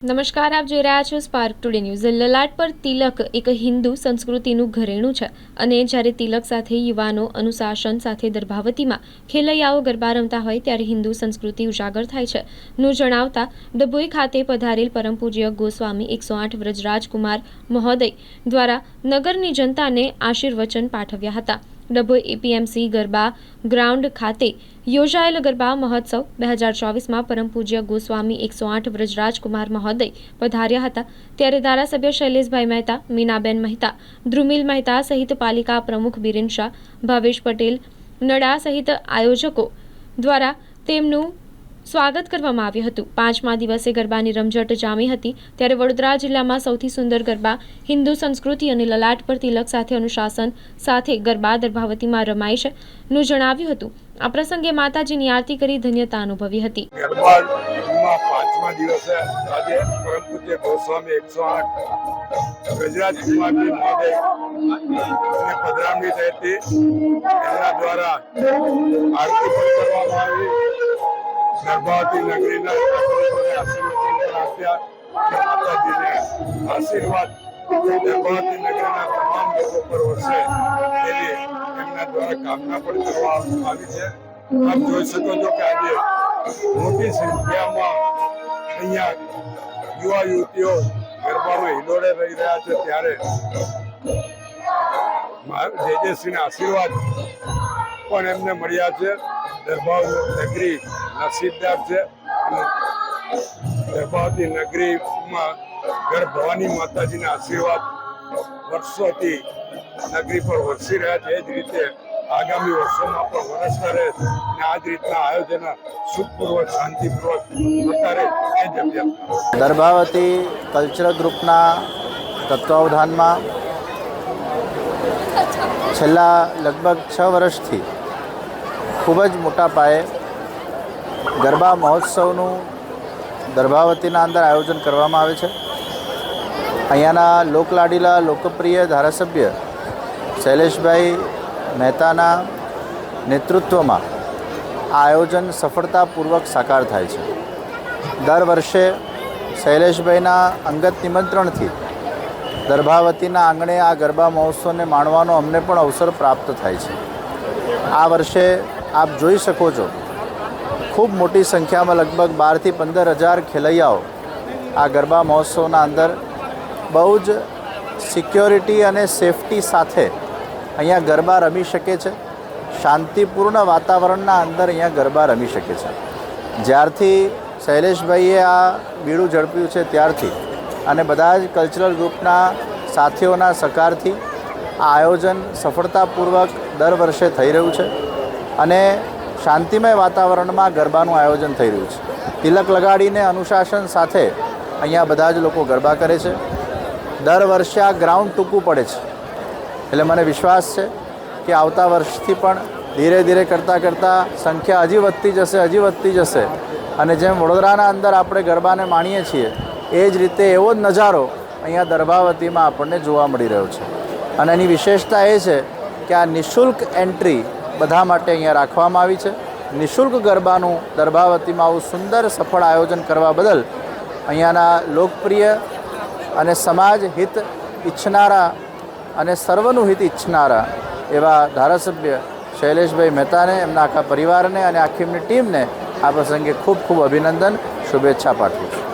નમસ્કાર, આપ જોઈ રહ્યા છો સ્પાર્ક ટુડે ન્યૂઝ લલાટ પર તિલક એક હિન્દુ સંસ્કૃતિનું ઘરેણું છે અને જ્યારે તિલક સાથે યુવાનો અનુશાસન સાથે દર્ભાવતીમાં ખેલૈયાઓ ગરબા રમતા હોય ત્યારે હિન્દુ સંસ્કૃતિ ઉજાગર થાય છે. નું જણાવતા, ડભોઈ ખાતે પધારેલ પરમ પૂજ્ય ગોસ્વામી એકસો આઠ વ્રજરાજકુમાર મહોદય દ્વારા નગરની જનતાને આશીર્વચન પાઠવ્યા હતા. ડભોઈ ગરબા ગ્રાઉન્ડ ખાતે યોજાયેલ ગરબા મહોત્સવ બે હજાર ચોવીસમાં પરમ પૂજ્ય ગોસ્વામી એકસો આઠ વ્રજરાજકુમાર મહોદય પધાર્યા હતા. ત્યારે ધારાસભ્ય શૈલેષભાઈ મહેતા, મીનાબેન મહેતા, ધ્રુમિલ મહેતા સહિત પાલિકા પ્રમુખ બિરેન શાહ, ભાવેશ પટેલ, નડા સહિત આયોજકો દ્વારા તેમનું સ્વાગત કરવામાં આવ્યું હતું. પાંચમા દિવસે ગરબાની રમઝટ જામી હતી, ત્યારે વડોદરા જિલ્લામાં સૌથી સુંદર ગરબા હિન્દુ સંસ્કૃતિ અને લલાટ પર તિલક સાથે અનુશાસન સાથે ગરબા દર્ભાવતીમાં રમાય છે, નું જણાવ્યું હતું. આ પ્રસંગે માતાજીની આરતી કરી ધન્યતા અનુભવી હતી. પાંચમા દિવસે આજે પરમ પૂજ્ય ગોસ્વામી એકસો આઠ, ગુજરાત કુમારજી મહોદય ને પધરામણી થઈ હતી. એમના દ્વારા આરતી કરવામાં આવી. ગર્ભાવતી નગરીના માતાજીને આશીર્વાદ ગર્ભાવતી નગરીના તમામ લોકો પર વરસે તેવી એમના દ્વારા કામના પણ કરવામાં આવી છે આપ જોઈ શકો છો કે આજે મોટી સંખ્યામાં અહીંયા યુવા યુવતીઓ ગરબામાં હિલોડે રહી રહ્યા છે ત્યારે જેજેશ્રીના આશીર્વાદ. પણ એમને મળ્યા છે. દરબાર નગરી નસીબદાર છે. અને દરબાવતી નગરીમાં ઘર ભવાની માતાજીના આશીર્વાદ વર્ષોથી નગરી પર વરસી રહ્યા છે. એ જ રીતે આગામી વર્ષોમાં પણ વરસતા રહે અને આ જ રીતના આયોજન સુખપૂર્વક, શાંતિપૂર્વક થતા રહે એ જ અભ્યાસ દર્ભાવતી કલ્ચરલ ગ્રુપના તત્વાવધાનમાં છેલ્લા લગભગ છ વર્ષથી ખૂબ જ મોટા પાયે ગરબા મહોત્સવનું દર્ભાવતીના અંદર આયોજન કરવામાં આવે છે. અહીંયાના લોકલાડીલા લોકપ્રિય ધારાસભ્ય શૈલેષભાઈ મહેતાના નેતૃત્વમાં આ આયોજન સફળતાપૂર્વક સાકાર થાય છે. દર વર્ષે શૈલેષભાઈના અંગત નિમંત્રણથી દર્ભાવતીના આંગણે આ ગરબા મહોત્સવને માણવાનો અમને પણ અવસર પ્રાપ્ત થાય છે. આ વર્ષે આપ જોઈ શકો છો. ખૂબ મોટી સંખ્યામાં લગભગ બારથી પંદર હજાર ખેલૈયાઓ આ ગરબા મહોત્સવના અંદર બહુ જ સિક્યોરિટી અને સેફટી સાથે અહીંયા ગરબા રમી શકે છે. શાંતિપૂર્ણ વાતાવરણના અંદર અહીંયા ગરબા રમી શકે છે. જ્યારથી શૈલેષભાઈએ આ બીડું ઝડપ્યું છે ત્યારથી અને બધા જ કલ્ચરલ ગ્રુપના સાથીઓના સહકારથી આ આયોજન સફળતાપૂર્વક દર વર્ષે થઈ રહ્યું છે. અને શાંતિમય વાતાવરણમાં ગરબાનું આયોજન થઈ રહ્યું છે. તિલક લગાડીને અનુશાસન સાથે અહીંયા બધા જ લોકો ગરબા કરે છે. દર વર્ષે આ ગ્રાઉન્ડ ટૂંકું પડે છે. એટલે મને વિશ્વાસ છે કે આવતા વર્ષથી પણ ધીરે ધીરે કરતાં કરતાં સંખ્યા હજી વધતી જશે, હજી વધતી જશે. અને જેમ વડોદરાના અંદર આપણે ગરબાને માણીએ છીએ, એ જ રીતે એવો જ નજારો અહીંયા દરભાવતીમાં આપણને જોવા મળી રહ્યો છે. અને એની વિશેષતા એ છે કે આ નિઃશુલ્ક એન્ટ્રી બધા માટે અહીંયા રાખવામાં આવી છે. નિઃશુલ્ક ગરબાનું દર્ભાવતીમાં આવું સુંદર સફળ આયોજન કરવા બદલ અહીંયાના લોકપ્રિય અને સમાજ હિત ઈચ્છનારા અને સર્વનું હિત ઈચ્છનારા એવા ધારાસભ્ય શૈલેષભાઈ મહેતાને, એમના આખા પરિવારને અને આખી એમની ટીમને આ પ્રસંગે ખૂબ ખૂબ અભિનંદન, શુભેચ્છા પાઠવું છું.